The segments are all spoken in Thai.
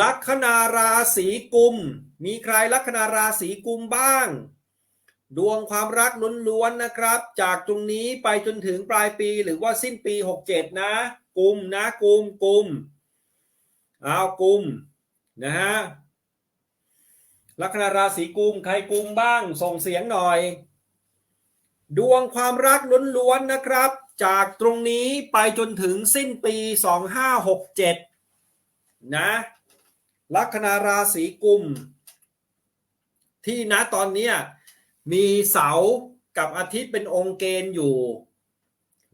ลัคนาราศีกุม มีใครลัคนาราศีกุมบ้าง ดวงความรักล้วนๆนะครับ จากตรงนี้ไปจนถึงปลายปีหรือว่าสิ้นปี 67 นะ กุมนะกุมกุมเอากุมนะฮะลัคนาราศีกุมใครกุมบ้างส่งเสียงหน่อย ดวงความรักล้วนๆนะครับ จากตรงนี้ไปจนถึงสิ้นปี 2567 นะ ลัคนาราศีกุม ที่ณตอนนี้มีเสากับอาทิตย์เป็นองค์เกณฑ์อยู่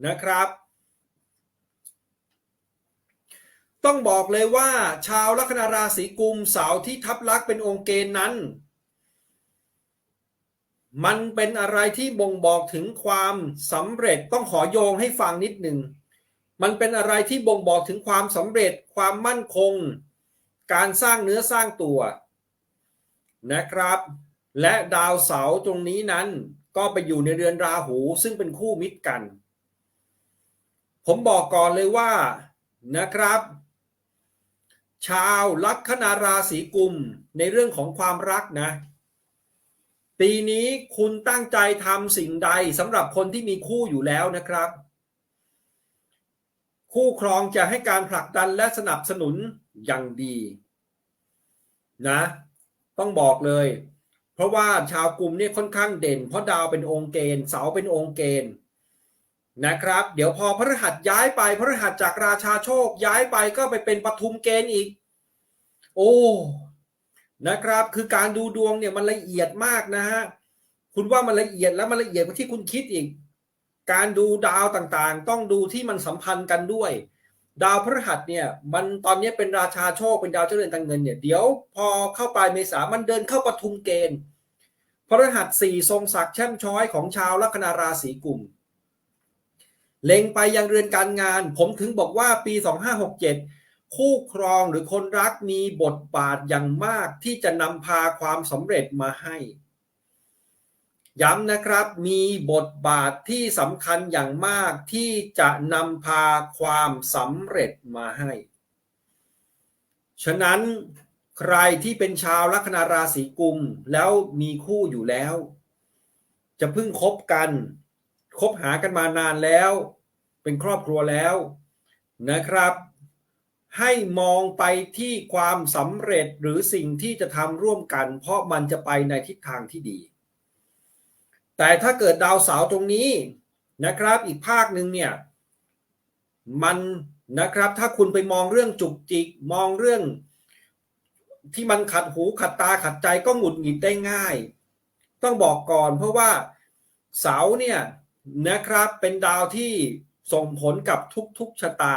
นะครับ ต้องบอกเลยว่า ชาวลัคนาราศีกุมเสาที่ทับลักเป็นองค์เกณฑ์นั้น มันเป็นอะไรที่บ่งบอกถึงความสำเร็จต้องขอโยงให้ฟังนิดหนึ่งมันเป็นอะไรที่บ่งบอกถึงความสำเร็จความมั่นคง การสร้างเนื้อสร้างตัวนะครับ และดาวเสาตรงนี้นั้นก็ไปอยู่ในเรือนราหูซึ่งเป็นคู่มิตรกัน ผมบอกก่อนเลยว่านะครับ ชาวลัคนาราศีกุมในเรื่องของความรักนะ ปีนี้คุณตั้งใจทำสิ่งใดสำหรับคนที่มีคู่อยู่แล้วนะครับ คู่ครองจะให้การผลักดันและสนับสนุนอย่างดีนะ ต้องบอกเลย เพราะว่าชาวกลุ่มนี่ค่อนข้างเด่น เพราะดาวเป็นองค์เกณฑ์เสาเป็นองค์เกณฑ์นะครับ เดี๋ยวพอพระหัสย้ายไปพระหัสจากราชาโชคย้ายไปก็ไปเป็นปทุมเกณฑ์อีก โอ้นะครับ คือการดูดวงเนี่ยมันละเอียดมากนะฮะคุณว่ามันละเอียดแล้วมันละเอียดกว่าที่คุณคิดอีก การดูดาวต่างๆ ต้องดูที่มันสัมพันธ์กันด้วย ดาวพฤหัสเนี่ยมันตอนนี้เป็นราชาโชคเป็นดาวเจริญการเงินเนี่ยเดี๋ยวพอเข้าปลายเมษามันเดินเข้าปทุมเกณฑ์พฤหัสสี่ทรงศักดิ์แช่มช้อยของชาวลัคนาราศีกุมเล็งไปยังเรือนการงาน ผมถึงบอกว่าปี 2567 คู่ครองหรือคนรักมีบทบาทอย่างมากที่จะนำพาความสำเร็จมาให้ ย้ำนะครับมีบทบาทที่สำคัญอย่างมากที่จะนำพาความสำเร็จมาให้ ฉะนั้นใครที่เป็นชาวลัคนาราศีกุมแล้วมีคู่อยู่แล้ว จะเพิ่งคบกันคบหากันมานานแล้ว เป็นครอบครัวแล้วนะครับ ให้มองไปที่ความสำเร็จหรือสิ่งที่จะทำร่วมกัน เพราะมันจะไปในทิศทางที่ดี แต่ถ้าเกิดดาวเสาร์ตรงนี้นะครับอีกภาคหนึ่งเนี่ยมันนะครับถ้าคุณไปมองเรื่องจุกจิกมองเรื่องที่มันขัดหูขัดตาขัดใจก็หงุดหงิดได้ง่าย ต้องบอกก่อนเพราะว่าเสาเนี่ยนะครับเป็นดาวที่ส่งผลกับทุกๆชะตา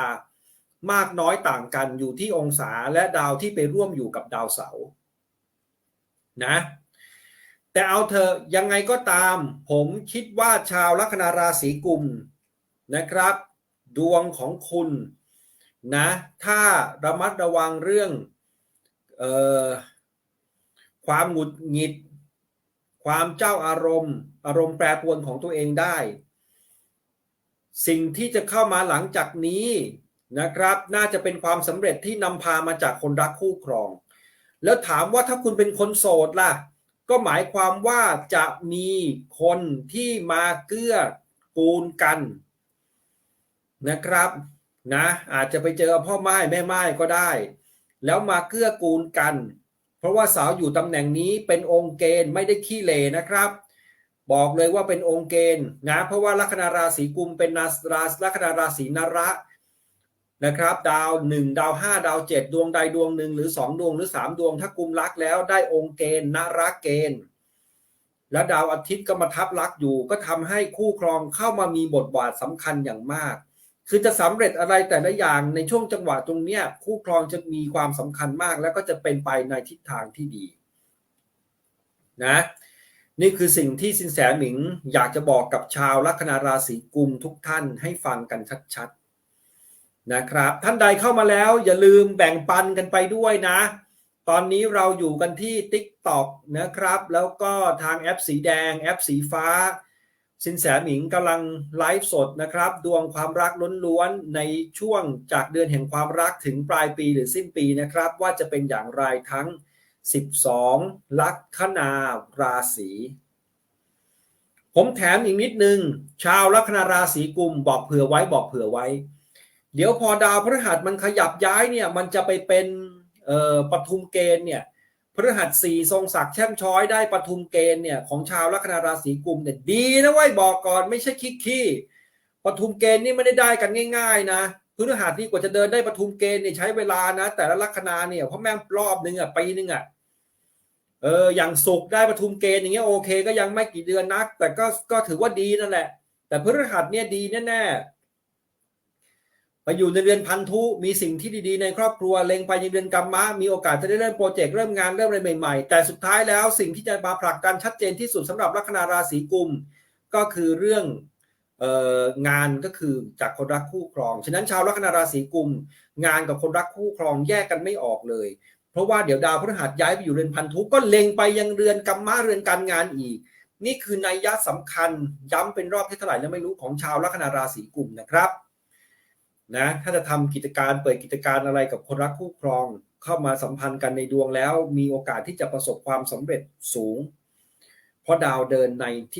มากน้อยต่างกันอยู่ที่องศาและดาวที่ไปร่วมอยู่กับดาวเสาร์นะ แต่เอาเถอะยังไงก็ตาม ผมคิดว่าชาวลัคนาราศีกุมนะครับ ดวงของคุณนะ ถ้าระมัดระวังเรื่องออความหงุดหงิด ความเจ้าอารมณ์ อารมณ์แปรปรวนของตัวเองได้ สิ่งที่จะเข้ามาหลังจากนี้นะครับ น่าจะเป็นความสำเร็จที่นำพามาจากคนรักคู่ครอง แล้วถามว่าถ้าคุณเป็นคนโสดล่ะ ก็หมายความว่าจะมีคนที่มาเกื้อกูลกันนะครับนะอาจจะไปเจอพ่อไม้แม่ไม้ก็ได้ แล้วมาเกื้อกูลกัน เพราะว่าสาวอยู่ตำแหน่งนี้เป็นองค์เกณฑ์ไม่ได้ขี้เลนะครับ บอกเลยว่าเป็นองค์เกณฑ์นะเพราะว่าลัคนาราศีกุมเป็นนาราลัคนาราศีนระ นะครับ ดาวหนึ่งดาวห้าดาวเจ็ดดวงใดดวงหนึ่งหรือสองดวงหรือสามดวง ถ้ากุมรักแล้วได้องค์เกณฑ์นรักเกณฑ์ แล้วดาวอาทิตย์ก็มาทับลักอยู่ ก็ทำให้คู่ครองเข้ามามีบทบาทสำคัญอย่างมาก คือจะสำเร็จอะไรแต่ละอย่างในช่วงจังหวะตรงเนี้ยคู่ครองจะมีความสำคัญมาก แล้วก็จะเป็นไปในทิศทางที่ดีนะนี่คือสิ่งที่สินแสหมิงอยากจะบอกกับชาวลัคนาราศีกุมทุกท่านให้ฟังกันชัดๆ นะครับ ท่านใดเข้ามาแล้วอย่าลืมแบ่งปันกันไปด้วยนะ ตอนนี้เราอยู่กันที่ TikTok นะครับ แล้วก็ทางแอปสีแดง แอปสีฟ้า สินแสหมิงกำลังไลฟ์สดนะครับ ดวงความรักล้วนๆ ในช่วงจากเดือนแห่งความรักถึงปลายปีหรือสิ้นปีนะครับ ว่าจะเป็นอย่างไรทั้ง 12 ลัคนาราศีผมแถมอีกนิดนึง ชาวลัคนาราศีกุมบอกเผื่อไว้บอกเผื่อไว้ เดี๋ยวพอดาวพฤหัสมันขยับย้ายเนี่ย มันจะไปเป็นเอ่อปทุมเกณฑ์เนี่ยพฤหัสสี่ทรงศักดิ์แช่มช้อยได้ปทุมเกณฑ์เนี่ยของชาวลัคนาราศีกุมเนี่ยดีนะไว้ยบอกก่อนไม่ใช่คิกขี้ปทุมเกณฑ์นี่ไม่ได้ได้กันง่าย ๆ นะพฤหัสนี่กว่าจะเดินได้ปทุมเกณฑ์เนี่ยใช้เวลานะ แต่ละลัคนาเนี่ยเพราะแม่งรอบนึงอะปีนึงอะเอออย่างสุกได้ปทุมเกณฑ์อย่างเงี้ยโอเค ก็ยังไม่กี่เดือนนัก แต่ก็ก็ถือว่าดีนั่นแหละ แต่พฤหัสเนี่ยดีแน่ๆ ไปอยู่ในเรือนพันธุมีสิ่งที่ดีๆในครอบครัวเล็งไปในเรือนกรรมะมีโอกาสจะได้เริ่มโปรเจกต์เริ่มงานเริ่มอะไรใหม่ๆ แต่สุดท้ายแล้วสิ่งที่จะมาผลักดันชัดเจนที่สุดสำหรับลัคนาราศีกุม ก็คือเรื่องเอ่องานก็คือจากคนรักคู่ครอง ฉะนั้นชาวลัคนาราศีกุม งานกับคนรักคู่ครองแยกกันไม่ออกเลย เพราะว่าเดี๋ยวดาวพฤหัสย้ายไปอยู่เรือนพันธุก็เล็งไปยังเรือนกรรมะเรือนการงานอีก นี่คือนัยยะสำคัญย้ำเป็นรอบที่เท่าไหร่แล้วไม่รู้ของชาวลัคนาราศีกุมนะครับ นะถ้าจะทำกิจการเปิดกิจการอะไรกับคนรักคู่ครองเข้ามาสัมพันธ์กันในดวงแล้ว มีโอกาสที่จะประสบความสำเร็จสูง เพราะดาวเดินในที่